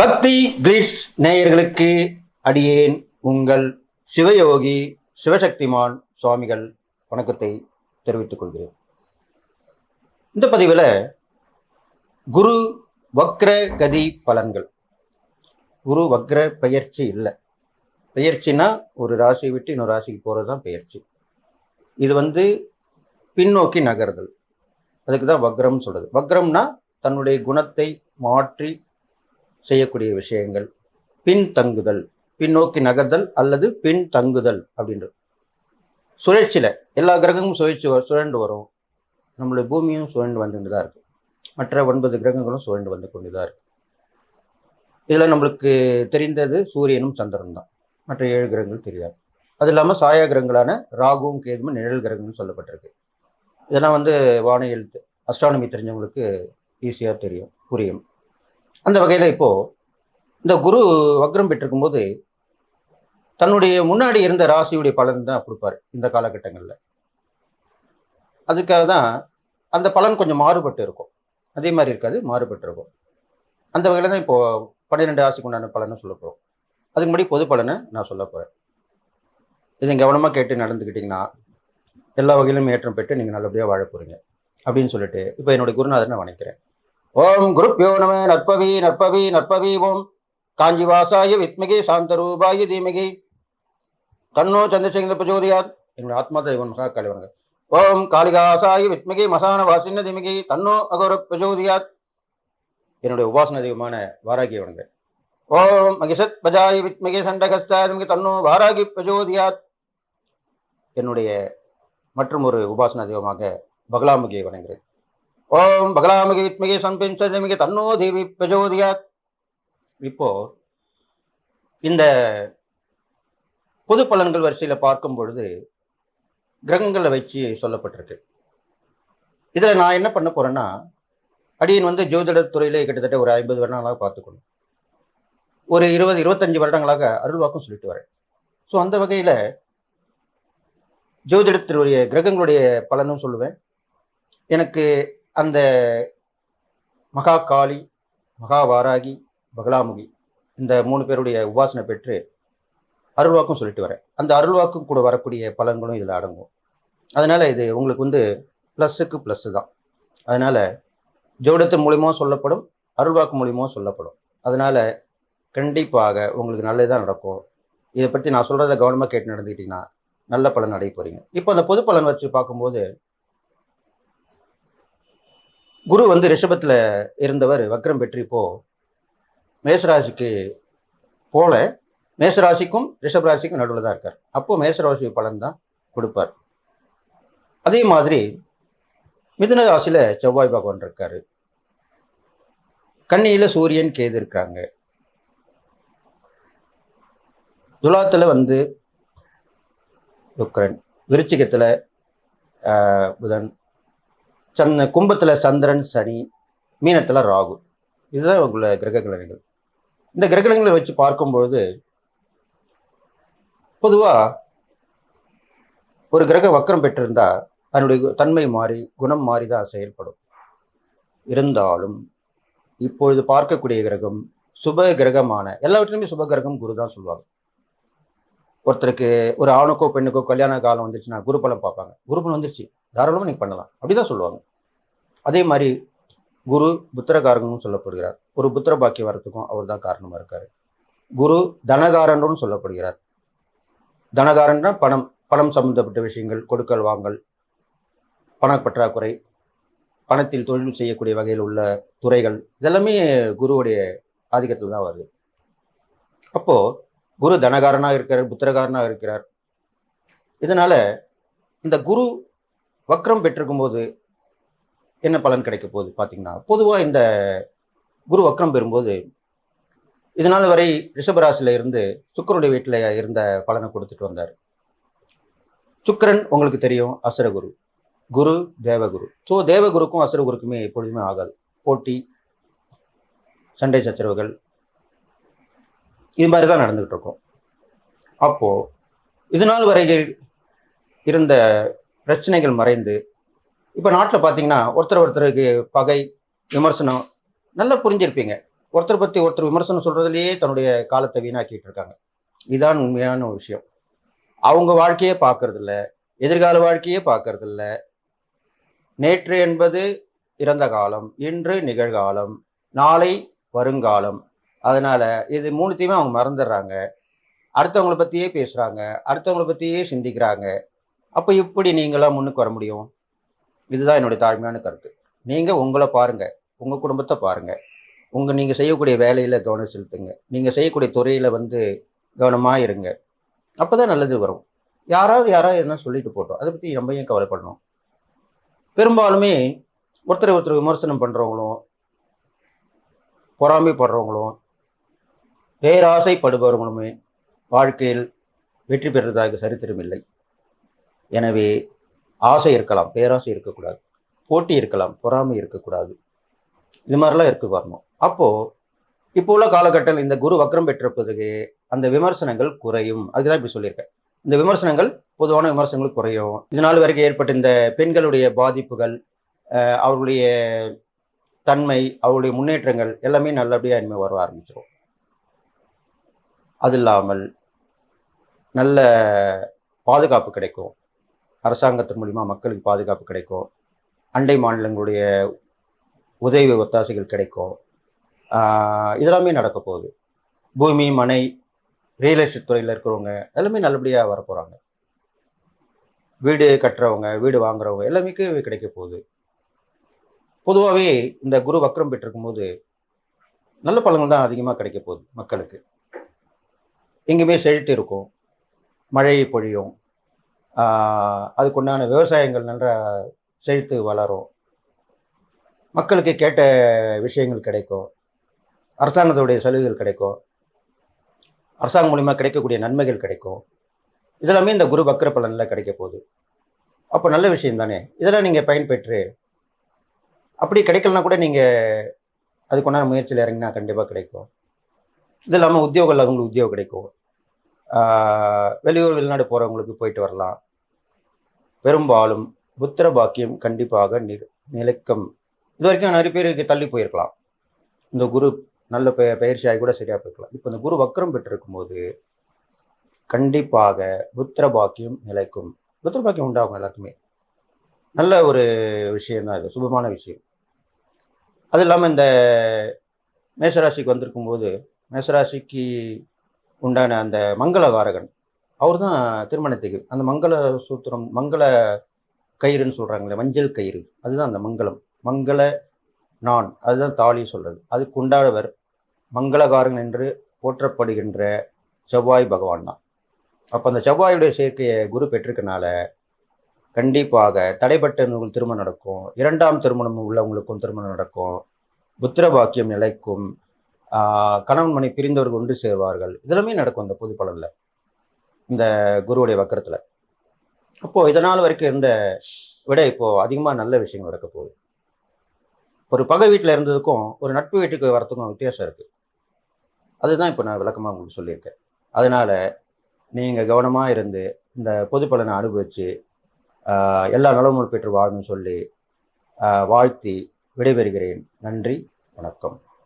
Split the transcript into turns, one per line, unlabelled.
பக்தி கிளிஷ் நேயர்களுக்கு அடியேன் உங்கள் சிவயோகி சிவசக்திமான் சுவாமிகள் வணக்கத்தை தெரிவித்துக் கொள்கிறேன். இந்த பதிவில் குரு வக்ர கதி பலன்கள். குரு வக்ர பயிற்சி இல்லை. பயிற்சினா ஒரு ராசியை விட்டு இன்னொரு ராசிக்கு போகிறது தான் பயிற்சி இது வந்து பின்னோக்கி நகர்தல். அதுக்கு தான் வக்ரம் சொல்கிறது வக்ரம்னா தன்னுடைய குணத்தை மாற்றி செய்யக்கூடிய விஷயங்கள். பின் தங்குதல் பின்னோக்கி நகர்தல் அல்லது பின் தங்குதல் அப்படின்றது. சுழற்சியில் எல்லா கிரகமும் சுழற்சி வ- சுழண்டு வரும். நம்மளுடைய பூமியும் சுழண்டு வந்துட்டு தான் இருக்குது மற்ற ஒன்பது கிரகங்களும் சுழண்டு வந்து கொண்டு தான் இருக்குது இதில் நம்மளுக்கு தெரிந்தது சூரியனும் சந்திரன் தான். மற்ற ஏழு கிரகங்கள் தெரியாது. அது இல்லாமல் சாயா கிரகங்களான ராகுவும் கேதுவும் நிழல் கிரகங்கள்னு சொல்லப்பட்டிருக்கு. இதெல்லாம் வந்து வானியல் எழுத்து அஸ்ட்ரானமி தெரிஞ்சவங்களுக்கு ஈஸியாக தெரியும் புரியும். அந்த வகையில் இப்போது இந்த குரு வக்ரம் பெற்றிருக்கும் போது தன்னுடைய முன்னாடி இருந்த ராசியுடைய பலன் தான் கொடுப்பாரு இந்த காலகட்டங்களில். அதுக்காக தான் அந்த பலன் கொஞ்சம் மாறுபட்டு இருக்கும். அதே மாதிரி இருக்காது மாறுபட்டு இருக்கும். அந்த வகையில் தான் இப்போது பன்னிரெண்டு ராசிக்கு உண்டான பலனை சொல்ல போகிறோம் அதுக்கு முன்னாடி பொது பலனை நான் சொல்ல போகிறேன் இதை கவனமாக கேட்டு நடந்துக்கிட்டிங்கன்னா எல்லா வகையிலும் ஏற்றம் பெற்று நீங்கள் நல்லபடியாக வாழ போகிறீங்க அப்படின்னு சொல்லிட்டு இப்போ என்னுடைய குருநாதர் நான் வணக்கிறேன். ஓம் குருப்பியோ நம நற்பவி நற்பவி நற்பவி ஓம். காஞ்சிவாசாய வித்மிகி சாந்தரூபாய தீமிகி. கண்ணோ சந்திரசேகர பிரஜோதியாத் என்னுடைய ஆத்மா தெய்வன் மகா கலைவனுங்க ஓம் காளிகாசாய வித்மிகி மசான வாசின திமிகி. தன்னோ அகோர பிரஜோதியாத் என்னுடைய உபாசன தெய்வமான வாராகி வணங்க ஓம் மகிஷத் பஜாய வித்மிகி சண்டகஸ்தாதிமிகி தன்னோ வாராகி பிரஜோதியாத் என்னுடைய மற்றும் ஒரு உபாசன தெய்வமாக பகலாமுகியை வணங்குகிறேன் ஓம் பகலாமுகி வித்மிகி சம்பின்சதிமிகி தன்னோ தேவி பிரஜோதியாத். இப்போ இந்த பொது பலன்கள் வரிசையில் பார்க்கும் பொழுது கிரகங்களை வச்சு சொல்லப்பட்டிருக்கு. இதில் நான் என்ன பண்ண போறேன்னா அடியன் வந்து ஜோதிட துறையிலே கிட்டத்தட்ட ஒரு ஐம்பது வருடங்களாக பார்த்துக்கணும். ஒரு இருபது இருபத்தஞ்சு வருடங்களாக அருள்வாக்கும் சொல்லிட்டு வரேன். ஸோ அந்த வகையில் ஜோதிடத்தினுடைய கிரகங்களுடைய பலனும் சொல்லுவேன். எனக்கு அந்த மகா காளி மகா வாராகி பகலாமுகி இந்த மூணு பேருடைய உபாசனை பெற்று அருள்வாக்கும் சொல்லிட்டு வரேன் அந்த அருள்வாக்கும் கூட வரக்கூடிய பலன்களும் இதில் அடங்கும். அதனால் இது உங்களுக்கு வந்து ப்ளஸ்ஸுக்கு ப்ளஸ்ஸு தான். அதனால் ஜோடத்தின் மூலியமாக சொல்லப்படும் அருள்வாக்கு மூலியமாக சொல்லப்படும். அதனால் கண்டிப்பாக உங்களுக்கு நல்லதுதான் நடக்கும். இதை பற்றி நான் சொல்கிறத கவனமாக கேட்டு நடந்துக்கிட்டிங்கன்னா நல்ல பலன் அடைய போகிறீங்க இப்போ அந்த பொது பலன் வச்சு பார்க்கும்போது குரு வந்து ரிஷபத்தில் இருந்தவர் வக்ரம் பெற்று இப்போ மேஷராசிக்கு போல மேஷராசிக்கும் ரிஷபராசிக்கும் நடுவில் தான் இருக்கார். அப்போ மேஷராசி பலன் தான் கொடுப்பார். அதே மாதிரி மிதுன ராசியில் செவ்வாய் பகவான் இருக்கார். கண்ணியில் சூரியன் கேது இருக்காங்க. துலாத்தில் வந்து சுக்கிரன். விருச்சிகத்தில் புதன். சந்த கும்பத்தில் சந்திரன் சனி மீனத்தில் ராகு. இதுதான் உள்ள கிரக கிழமைகள் இந்த கிரக வச்சு பார்க்கும்பொழுது பொதுவாக ஒரு கிரகம் வக்கரம் பெற்றிருந்தால் அதனுடைய கு- தன்மை மாறி குணம் மாறி தான் செயல்படும். இருந்தாலும் இப்பொழுது பார்க்கக்கூடிய கிரகம் சுப கிரகமான எல்லாவற்றிலுமே சுப கிரகம் குரு தான் சொல்லுவாங்க ஒருத்தருக்கு ஒரு ஆணுக்கோ பெண்ணுக்கோ கல்யாண காலம் வந்துச்சுன்னா குரு பலம் பார்ப்பாங்க. குரு பலம் வந்துருச்சு. தாராளமாக நீங்கள் பண்ணலாம். அப்படிதான் சொல்லுவாங்க. அதே மாதிரி குரு புத்திரகாரகனும் சொல்லப்படுகிறார். ஒரு புத்திர பாக்கியம் வரத்துக்கும் அவர் தான் காரணமாக இருக்கார். குரு தனகாரனும் சொல்லப்படுகிறார். தனகாரன்னா பணம் பணம் சம்பந்தப்பட்ட விஷயங்கள் கொடுக்கல் வாங்கல் பணப்பற்றாக்குறை பணத்தில் தொழில் செய்யக்கூடிய வகையில் உள்ள துறைகள் இதெல்லாமே குருவுடைய ஆதிக்கத்தில் தான் வருது. அப்போது குரு தனகாரனாக இருக்கிறார் புத்திரகாரனாக இருக்கிறார். இதனால் இந்த குரு வக்ரம் பெற்றிருக்கும் போது என்ன பலன் கிடைக்க போகுது பார்த்தீங்கன்னா பொதுவாக இந்த குரு வக்ரம் பெறும்போது இதனால் வரை ரிஷபராசியில இருந்து சுக்கரனுடைய வீட்டில் இருந்த பலனை கொடுத்துட்டு வந்தார். சுக்கரன் உங்களுக்கு தெரியும் அசுரகுரு. குரு தேவகுரு. ஸோ தேவகுருக்கும் அசுரகுருக்குமே எப்பொழுதுமே ஆகாது. போட்டி சண்டை சச்சரவுகள் இது மாதிரி தான் நடந்துகிட்டு இருக்கும். அப்போது இது நாள் வரை இருந்த பிரச்சனைகள் மறைந்து இப்போ நாட்டில் பார்த்தீங்கன்னா ஒருத்தர் ஒருத்தருக்கு பகை விமர்சனம் நல்லா புரிஞ்சிருப்பீங்க. ஒருத்தர் பற்றி ஒருத்தர் விமர்சனம் சொல்கிறதுலையே தன்னுடைய காலத்தை வீணாக்கிட்டு இருக்காங்க. இதுதான் உண்மையான ஒரு விஷயம். அவங்க வாழ்க்கையே பார்க்கறதில்ல எதிர்கால வாழ்க்கையே பார்க்கறதில்ல நேற்று என்பது இறந்த காலம் இன்று நிகழ்காலம் நாளை வருங்காலம். அதனால் இது மூணுத்தையுமே அவங்க மறந்துடுறாங்க. அடுத்தவங்களை பற்றியே பேசுகிறாங்க அடுத்தவங்களை பற்றியே சிந்திக்கிறாங்க. அப்போ எப்படி நீங்களாம் முன்னுக்கு வர முடியும்? இதுதான் என்னுடைய தாழ்மையான கருத்து. நீங்க உங்களை பாருங்க உங்க குடும்பத்தை பாருங்க. உங்க நீங்க செய்யக்கூடிய வேலையில கவனம் செலுத்துங்க. நீங்க செய்யக்கூடிய துறையில வந்து கவனமா இருங்க. அப்பதான் நல்லது வரும். யாராவது யாராவது என்ன சொல்லிட்டு போட்டோம் அதை பத்தி நம்ம ஏன் கவலைப்படணும்? பெரும்பாலுமே ஒருத்தரை ஒருத்தர் விமர்சனம் பண்றவங்களும் பொறாமைப்படுறவங்களும் பேராசைப்படுபவர்களுமே வாழ்க்கையில் வெற்றி பெற்றதாக சரித்திரம் இல்லை. எனவே ஆசை இருக்கலாம் பேராசை இருக்கக்கூடாது போட்டி இருக்கலாம் பொறாமை இருக்கக்கூடாது. இது மாதிரிலாம் இருக்கு வரணும் அப்போ இப்போ உள்ள காலகட்டத்தில் இந்த குரு வக்ரம் பெற்ற பிறகு அந்த விமர்சனங்கள் குறையும். அதுதான் இப்படி சொல்லியிருக்கேன். இந்த விமர்சனங்கள் பொதுவான விமர்சனங்கள் குறையும். இதனால் வரைக்கும் ஏற்பட்ட இந்த பெண்களுடைய பாதிப்புகள் அவருடைய அவர்களுடைய தன்மை அவருடைய முன்னேற்றங்கள் எல்லாமே நல்லபடியாக இனிமேல் வர ஆரம்பிச்சிடும் அது இல்லாமல் நல்ல பாதுகாப்பு கிடைக்கும். அரசாங்கத்தின் மூலிமா மக்களுக்கு பாதுகாப்பு கிடைக்கும். அண்டை மாநிலங்களுடைய உதவி ஒத்தாசைகள் கிடைக்கும். இதெல்லாமே நடக்க போகுது. பூமி மனை ரியல் எஸ்டேட் துறையில் இருக்கிறவங்க எல்லாமே நல்லபடியாக வர போகிறாங்க வீடு கட்டுறவங்க வீடு வாங்குறவங்க எல்லாமே கிடைக்க போகுது. பொதுவாகவே இந்த குரு வக்ரம் பெற்றிருக்கும் போது நல்ல பழங்கள் தான் அதிகமாக கிடைக்க போகுது மக்களுக்கு. எங்கேயுமே செழித்து இருக்கும். மழை பொழியும். அதுக்குண்டான விவசாயங்கள் நன்றாக செழித்து வளரும். மக்களுக்கு கேட்ட விஷயங்கள் கிடைக்கும். அரசாங்கத்துடைய சலுகைகள் கிடைக்கும். அரசாங்கம் மூலிமா கிடைக்கக்கூடிய நன்மைகள் கிடைக்கும். இதெல்லாமே இந்த குரு வக்ர பலனில் கிடைக்க போகுது. அப்போ நல்ல விஷயம் தானே? இதெல்லாம் நீங்கள் பயன்பெற்று அப்படி கிடைக்கலனா கூட நீங்கள் அதுக்குண்டான முயற்சியில் இறங்கினா கண்டிப்பாக கிடைக்கும். இது இல்லாமல் உத்தியோகம் இல்லாதவங்களுக்கு உத்தியோகம் கிடைக்கும். வெளியூர் வெளிநாடு போகிறவங்களுக்கு போயிட்டு வரலாம். பெரும்பாலும் புத்திர பாக்கியம் கண்டிப்பாக நி நிலைக்கும். இது வரைக்கும் நிறைய பேருக்கு தள்ளி போயிருக்கலாம். இந்த குரு நல்ல பெ பயிற்சியாகி கூட சரியாக போயிருக்கலாம். இப்போ இந்த குரு வக்ரம் பெற்றிருக்கும் போது கண்டிப்பாக புத்திர பாக்கியம் நிலைக்கும். புத்திர பாக்கியம் உண்டாகும் எல்லாருக்குமே? நல்ல ஒரு விஷயம்தான் இது. சுபமான விஷயம். அது இல்லாமல் இந்த மேசராசிக்கு வந்திருக்கும் போது மேசராசிக்கு உண்டான அந்த மங்கள காரகன் அவர் தான் திருமணத்துக்கு. அந்த மங்கள சூத்திரம் மங்கள கயிறுன்னு சொல்கிறாங்களே மஞ்சள் கயிறு. அதுதான் அந்த மங்களம். மங்கள நான் அதுதான் தாலி சொல்றது. அதுக்கு உண்டானவர் மங்களகாரன் என்று போற்றப்படுகின்ற செவ்வாய் பகவான் தான். அப்போ அந்த செவ்வாயுடைய சேர்க்கையை குரு பெற்றிருக்கனால கண்டிப்பாக தடைப்பட்ட நூல் திருமணம் நடக்கும். இரண்டாம் திருமணம் உள்ளவங்களுக்கும் திருமணம் நடக்கும். புத்திர பாக்கியம் நிலைக்கும் கணவன் மணி பிரிந்தவர்கள் ஒன்று சேர்வார்கள். இதெல்லாமே நடக்கும் அந்த பொது இந்த குருவுடைய வக்கரத்துல. அப்போ இதனால் வரைக்கும் இருந்த விட இப்போ அதிகமா நல்ல விஷயங்கள் நடக்க போகுது. ஒரு பகை வீட்டில் இருந்ததுக்கும் ஒரு நட்பு வீட்டுக்கு வரத்துக்கும் வித்தியாசம் இருக்கு. அதுதான் இப்போ நான் விளக்கமாக உங்களுக்கு சொல்லியிருக்கேன். அதனால நீங்க கவனமா இருந்து இந்த பொது பலனை அனுபவிச்சு எல்லா நலமும் பெற்று வாழணும்னு சொல்லி வாழ்த்தி விடைபெறுகிறேன். நன்றி வணக்கம்.